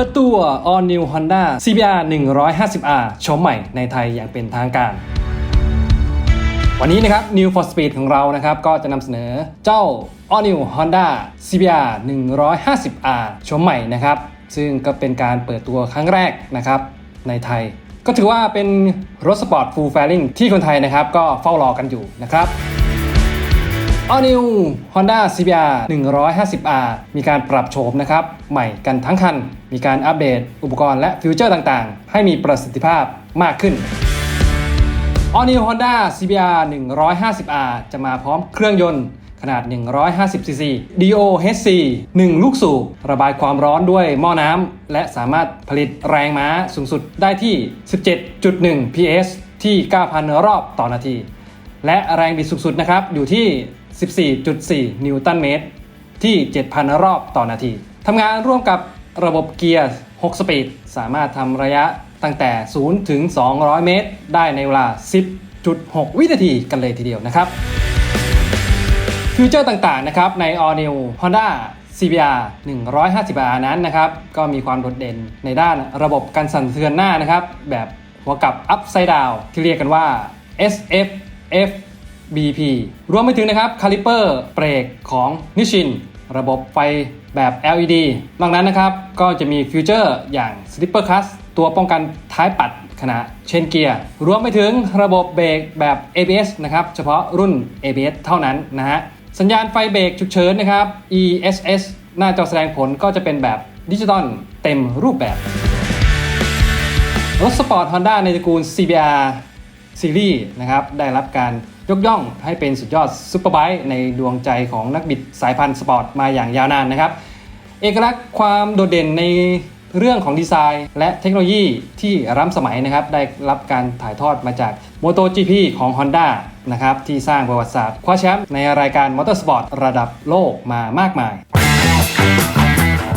ิดตัว All New Honda CBR 150R โฉมใหม่ในไทยอย่างเป็นทางการ วันนี้นะครับ New for Speed ของเรานะครับ ก็จะนำเสนอเจ้า All New Honda CBR 150R โฉมใหม่นะครับ ซึ่งก็เป็นการเปิดตัวครั้งแรกนะครับในไทย ก็ถือว่าเป็นรถสปอร์ต Full Fairing ที่คนไทยนะครับ ก็เฝ้ารอกันอยู่นะครับ All New Honda CBR 150R มีการปรับโฉมนะครับ ใหม่กันทั้งคัน มีการอัปเดตอุปกรณ์และฟิวเจอร์ต่างๆ ให้มีประสิทธิภาพมากขึ้น All New Honda CBR 150R จะมาพร้อมเครื่องยนต์ขนาด 150cc DOHC 1 ลูกสูบ ระบายความร้อนด้วยหม้อน้ำ และสามารถผลิตแรงม้าสูงสุดได้ที่ 17.1 PS ที่ 9,000 รอบต่อนาที และแรงบิดสูงสุดนะครับ อยู่ที่ 14.4 นิวตันเมตร ที่ 7,000 รอบต่อนาที ทำงานร่วมกับระบบเกียร์ 6 สปีด สามารถทำระยะตั้งแต่ 0 ถึง 200 เมตร ได้ในเวลา 10.6 วินาทีกันเลยทีเดียวนะครับ ฟิวเจอร์ต่างๆ นะครับ ใน All New Honda CBR 150R นั้นนะครับ ก็มีความโดดเด่นในด้านระบบการสั่นสะเทือนหน้านะครับ แบบหัวกับ Upside Down ที่เรียกกันว่า SFF BP รวมไปถึงนะครับคาลิเปอร์เบรกของนิชิน ระบบไฟแบบ LED นอกนั้นนะครับ ก็จะมีฟิวเจอร์อย่าง Slipper c l u t c ตัวป้องกันท้ายปัดขณะเชนเกียร์ รวมไปถึงระบบเบรกแบบ ABS นะครับ เฉพาะรุ่น ABS เท่านั้นนะฮะ สัญญาณไฟเบรกฉุกเฉินนะครับ ESS หน้าจอแสดงผลก็จะเป็นแบบดิจิตอลเต็มรูปแบบ รถสปอร์ต Honda ในตระกูล CBR ซีรีส์นะครับ ได้รับการ ยกย่องให้เป็นสุดยอดซูเปอร์ไบค์ในดวงใจของนักบิดสายพันธุ์สปอร์ตมาอย่างยาวนานนะครับ เอกลักษณ์ความโดดเด่นในเรื่องของดีไซน์ และเทคโนโลยีที่ล้ำสมัยนะครับ ได้รับการถ่ายทอดมาจาก MotoGP ของ Honda นะครับ ที่สร้างประวัติศาสตร์คว้าแชมป์ในรายการมอเตอร์สปอร์ตระดับโลกมามากมาย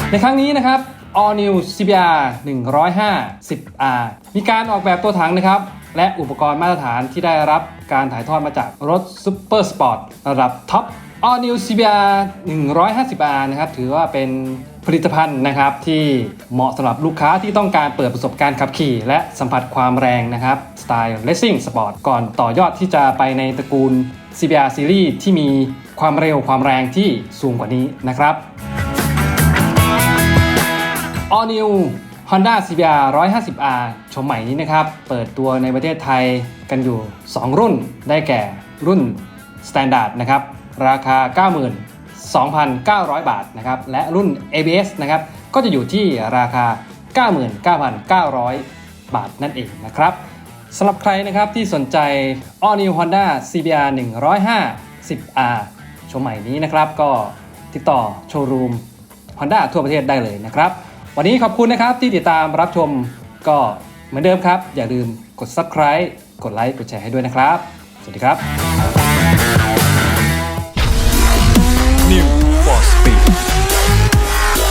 ในครั้งนี้นะครับ All New CBR 150R มีการออกแบบตัวถังนะครับ และอุปกรณ์มาตรฐานที่ได้รับการถ่ายทอดมาจากรถซูเปอร์สปอร์ตระดับท็อป All New CBR 150R นะครับ ถือว่าเป็นผลิตภัณฑ์นะครับที่เหมาะสำหรับลูกค้าที่ต้องการเปิดประสบการณ์ขับขี่ และสัมผัสความแรงนะครับ สไตล์ Racing Sport ก่อนต่อยอดที่จะไปในตระกูล CBR Series ที่มีความเร็วความแรงที่สูงกว่านี้นะครับ All New Honda CBR 150R ชมใหม่นี้นะครับ เปิดตัวในประเทศไทยกันอยู่ 2 รุ่น ได้แก่รุ่น Standard นะครับ ราคา 92,900 บาทนะครับ และรุ่น ABS นะครับ ก็จะอยู่ที่ราคา 99,900 บาทนั่นเองนะครับสำหรับใครนะครับที่สนใจ All New Honda CBR 150R ชมใหม่นี้นะครับ ก็ติดต่อโชว์รูม Honda ทั่วประเทศได้เลยนะครับ วันนี้ขอบคุณนะครับที่ติดตามรับชมก็เหมือนเดิมครับ อย่าลืมกด subscribe กดไลค์กดแชร์ให้ด้วยนะครับ สวัสดีครับ